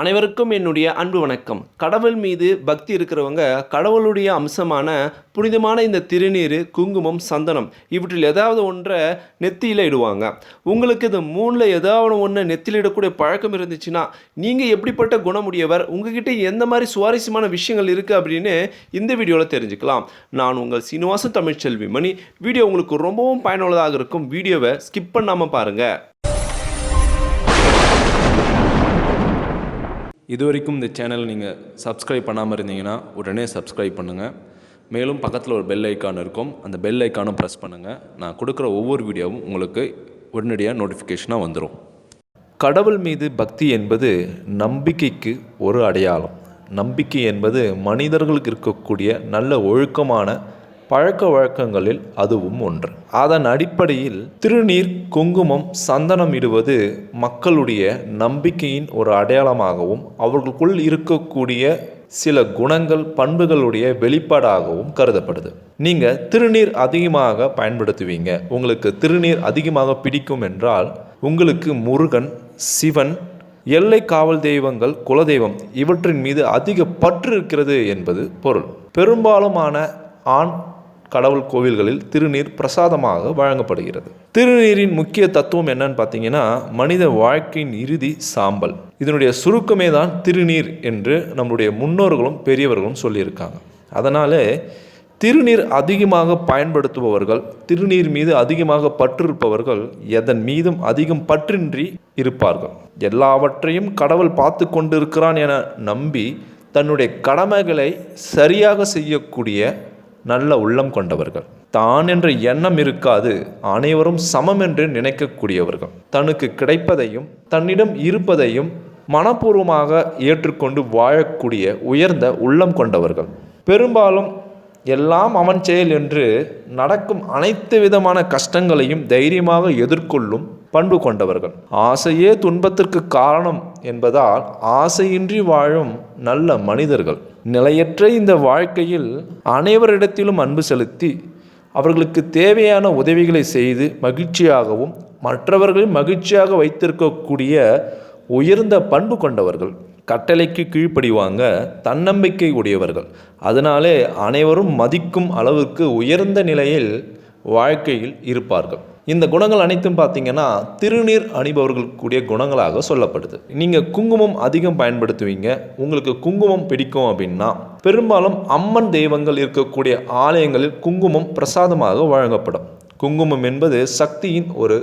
அனைவருக்கும் என்னுடைய அன்பு வணக்கம். கடவுள் மீது பக்தி இருக்கிறவங்க கடவுளுடைய அம்சமான புனிதமான இந்த திருநீர் குங்குமம் சந்தனம் இவற்றில் ஏதாவது ஒன்றை நெத்தியில் இடுவாங்க. உங்களுக்கு இது மூணில் ஏதாவது ஒன்று நெத்தியில் இடக்கூடிய பழக்கம் இருந்துச்சுன்னா நீங்கள் எப்படிப்பட்ட குணமுடையவர் உங்ககிட்ட எந்த மாதிரி சுவாரஸ்யமான விஷயங்கள் இருக்குது அப்படின்னு இந்த வீடியோவில் தெரிஞ்சுக்கலாம். நான் உங்கள் சீனிவாசன் தமிழ்ச்செல்வி மணி. வீடியோ உங்களுக்கு ரொம்பவும் பயனுள்ளதாக இருக்கும். வீடியோவை ஸ்கிப் பண்ணாமல் பாருங்கள் இது வரைக்கும் இந்த சேனல் நீங்கள் சப்ஸ்கிரைப் பண்ணாமல் இருந்தீங்கன்னா உடனே சப்ஸ்கிரைப் பண்ணுங்கள் மேலும் பக்கத்தில் ஒரு பெல் ஐக்கான் இருக்கும். அந்த பெல் ஐக்கானும் ப்ரெஸ் பண்ணுங்கள் நான் கொடுக்குற ஒவ்வொரு வீடியோவும் உங்களுக்கு உடனடியாக நோட்டிஃபிகேஷனாக வந்துடும் கடவுள் மீது பக்தி என்பது நம்பிக்கைக்கு ஒரு அடையாளம். நம்பிக்கை என்பது மனிதர்களுக்கு இருக்கக்கூடிய நல்ல ஒழுக்கமான பழக்க வழக்கங்களில் அதுவும் ஒன்று. அதன் அடிப்படையில் திருநீர் குங்குமம் சந்தனம் இடுவது மக்களுடைய நம்பிக்கையின் ஒரு அடையாளமாகவும் அவர்களுக்குள் இருக்கக்கூடிய சில குணங்கள் பண்புகளுடைய வெளிப்பாடாகவும் கருதப்படுது. நீங்கள் திருநீர் அதிகமாக பயன்படுத்துவீங்க. உங்களுக்கு திருநீர் அதிகமாக பிடிக்கும் என்றால் உங்களுக்கு முருகன் சிவன் எல்லை காவல் தெய்வங்கள் குலதெய்வம் இவற்றின் மீது அதிக பற்று இருக்கிறது என்பது பொருள். பெரும்பாலுமான ஆண் கடவுள் கோவில்களில் திருநீர் பிரசாதமாக வழங்கப்படுகிறது. திருநீரின் முக்கிய தத்துவம் என்னன்னு பார்த்தீங்கன்னா மனித வாழ்க்கையின் இறுதி சாம்பல். இதனுடைய சுருக்கமே தான் திருநீர் என்று நம்முடைய முன்னோர்களும் பெரியவர்களும் சொல்லியிருக்காங்க. அதனாலே திருநீர் அதிகமாக பயன்படுத்துபவர்கள் திருநீர் மீது அதிகமாக பற்றிருப்பவர்கள் எதன் மீதும் அதிகம் பற்றின்றி இருப்பார்கள். எல்லாவற்றையும் கடவுள் பார்த்து கொண்டிருக்கிறான் என நம்பி தன்னுடைய கடமைகளை சரியாக செய்யக்கூடிய நல்ல உள்ளம் கொண்டவர்கள். தான் என்ற எண்ணம் இருக்காது அனைவரும் சமம் என்று நினைக்கக்கூடியவர்கள். தனக்கு கிடைப்பதையும் தன்னிடம் இருப்பதையும் மனப்பூர்வமாக ஏற்றுக்கொண்டு வாழக்கூடிய உயர்ந்த உள்ளம் கொண்டவர்கள். பெரும்பாலும் எல்லாம் அவன் செயல் என்று நடக்கும் அனைத்து விதமான கஷ்டங்களையும் தைரியமாக எதிர்கொள்ளும் பண்பு கொண்டவர்கள். ஆசையே துன்பத்திற்கு காரணம் என்பதால் ஆசையின்றி வாழும் நல்ல மனிதர்கள். நிலையற்ற இந்த வாழ்க்கையில் அனைவரிடத்திலும் அன்பு செலுத்தி அவர்களுக்கு தேவையான உதவிகளை செய்து மகிழ்ச்சியாகவும் மற்றவர்களை மகிழ்ச்சியாக வைத்திருக்கக்கூடிய உயர்ந்த பண்பு கொண்டவர்கள். கட்டளைக்கு கீழ்ப்படிவாங்க தன்னம்பிக்கை உடையவர்கள். அதனாலே அனைவரும் மதிக்கும் அளவுக்கு உயர்ந்த நிலையில் வாழ்க்கையில் இருப்பார்கள். இந்த குணங்கள் அனைத்தும் பார்த்தீங்கன்னா திருநீர் அணிபவர்களுக்குரிய குணங்களாக சொல்லப்படுது. நீங்கள் குங்குமம் அதிகம் பயன்படுத்துவீங்க. உங்களுக்கு குங்குமம் பிடிக்கும் அப்படின்னா பெரும்பாலும் அம்மன் தெய்வங்கள் இருக்கக்கூடிய ஆலயங்களில் குங்குமம் பிரசாதமாக வழங்கப்படும். குங்குமம் என்பது சக்தியின் ஒரு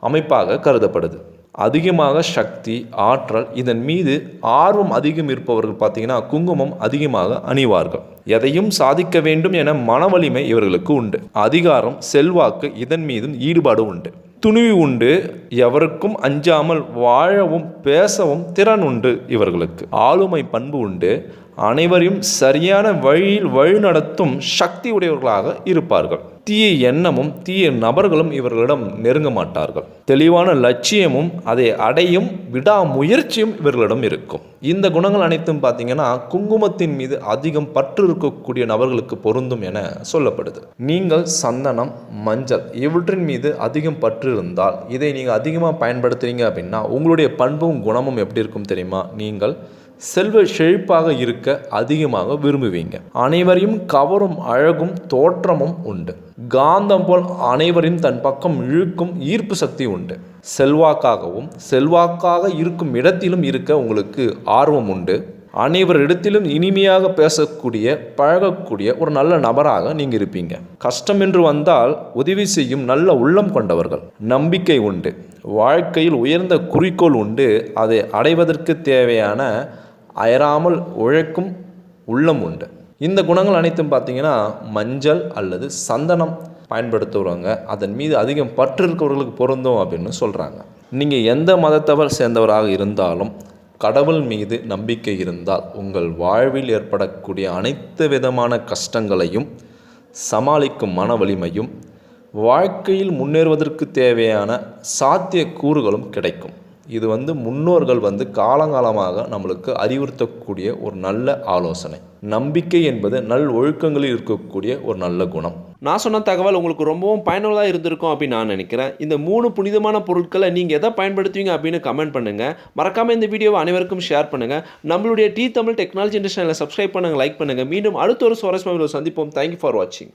அமைப்பாக கருதப்படுது. அதிகமாக சக்தி ஆற்றல் இதன் மீது ஆர்வம் அதிகம் இருப்பவர்கள் பார்த்தீங்கன்னா குங்குமம் அதிகமாக அணிவார்கள். எதையும் சாதிக்க வேண்டும் என மனவலிமை இவர்களுக்கு உண்டு. அதிகாரம் செல்வாக்கு இதன் மீதும் ஈடுபாடு உண்டு. துணிவு உண்டு. எவருக்கும் அஞ்சாமல் வாழவும் பேசவும் திறன் உண்டு இவர்களுக்கு. ஆளுமை பண்பு உண்டு. அனைவரையும் சரியான வழியில் வழிநடத்தும் சக்தி உடையவர்களாக இருப்பார்கள். தீய எண்ணமும் தீய நபர்களும் இவர்களிடம் நெருங்க மாட்டார்கள். தெளிவான லட்சியமும் அதை அடையும் விடாமுயற்சியும் இவர்களிடம் இருக்கும். இந்த குணங்கள் அனைத்தும் பார்த்தீங்கன்னா குங்குமத்தின் மீது அதிகம் பற்று இருக்கக்கூடிய நபர்களுக்கு பொருந்தும் என சொல்லப்படுது. நீங்கள் சந்தனம் மஞ்சள் இவற்றின் மீது அதிகம் பற்று இருந்தால் இதை நீங்கள் அதிகமாக பயன்படுத்துறீங்க அப்படின்னா உங்களுடைய பண்பும் குணமும் எப்படி இருக்கும் தெரியுமா? நீங்கள் செல்வ செழிப்பாக இருக்க அதிகமாக விரும்புவீங்க. அனைவரையும் கவரும் அழகும் தோற்றமும் உண்டு. காந்தம் போல் அனைவரையும் தன் பக்கம் இழுக்கும் ஈர்ப்பு சக்தி உண்டு. செல்வாக்காகவும் செல்வாக்காக இருக்கும் இடத்திலும் இருக்க உங்களுக்கு ஆர்வம் உண்டு. அனைவரிடத்திலும் இனிமையாக பேசக்கூடிய பழகக்கூடிய ஒரு நல்ல நபராக நீங்கள் இருப்பீங்க. கஷ்டம் என்று வந்தால் உதவி செய்யும் நல்ல உள்ளம் கொண்டவர்கள். நம்பிக்கை உண்டு. வாழ்க்கையில் உயர்ந்த குறிக்கோள் உண்டு. அதை அடைவதற்கு தேவையான அயராமல் உழைக்கும் உள்ளம் உண்டு. இந்த குணங்கள் அனைத்தும் பார்த்தீங்கன்னா மஞ்சள் அல்லது சந்தனம் பயன்படுத்துகிறவங்க அதன் மீது அதிகம் பற்று இருக்கவர்களுக்கு பொருந்தும் அப்படின்னு சொல்கிறாங்க நீங்கள் எந்த மதத்தவர் சேர்ந்தவராக இருந்தாலும் கடவுள் மீது நம்பிக்கை இருந்தால் உங்கள் வாழ்வில் ஏற்படக்கூடிய அனைத்து விதமான கஷ்டங்களையும் சமாளிக்கும் மன வலிமையும் வாழ்க்கையில் முன்னேறுவதற்கு தேவையான சாத்திய கூறுகளும் கிடைக்கும். இது வந்து முன்னோர்கள் வந்து காலங்காலமாக நம்மளுக்கு அறிவுறுத்தக்கூடிய ஒரு நல்ல ஆலோசனை. நம்பிக்கை என்பது நல் ஒழுக்கங்களில் இருக்கக்கூடிய ஒரு நல்ல குணம். நான் சொன்ன தகவல் உங்களுக்கு ரொம்பவும் பயனுள்ளதாக இருந்திருக்கும் அப்படின்னு நான் நினைக்கிறேன். இந்த மூணு புனிதமான பொருட்களை நீங்கள் எதை பயன்படுத்துவீங்க அப்படின்னு கமெண்ட் பண்ணுங்கள் மறக்காமல் இந்த வீடியோவை அனைவருக்கும் ஷேர் பண்ணுங்கள் நம்மளுடைய டி தமிழ் டெக்னாலஜி சேனலை சப்ஸ்கிரைப் பண்ணுங்கள் லைக் பண்ணுங்கள் மீண்டும் அடுத்த ஒரு சுவாரஸ்யமாக சந்திப்போம். தேங்க்யூ ஃபார் வாட்சிங்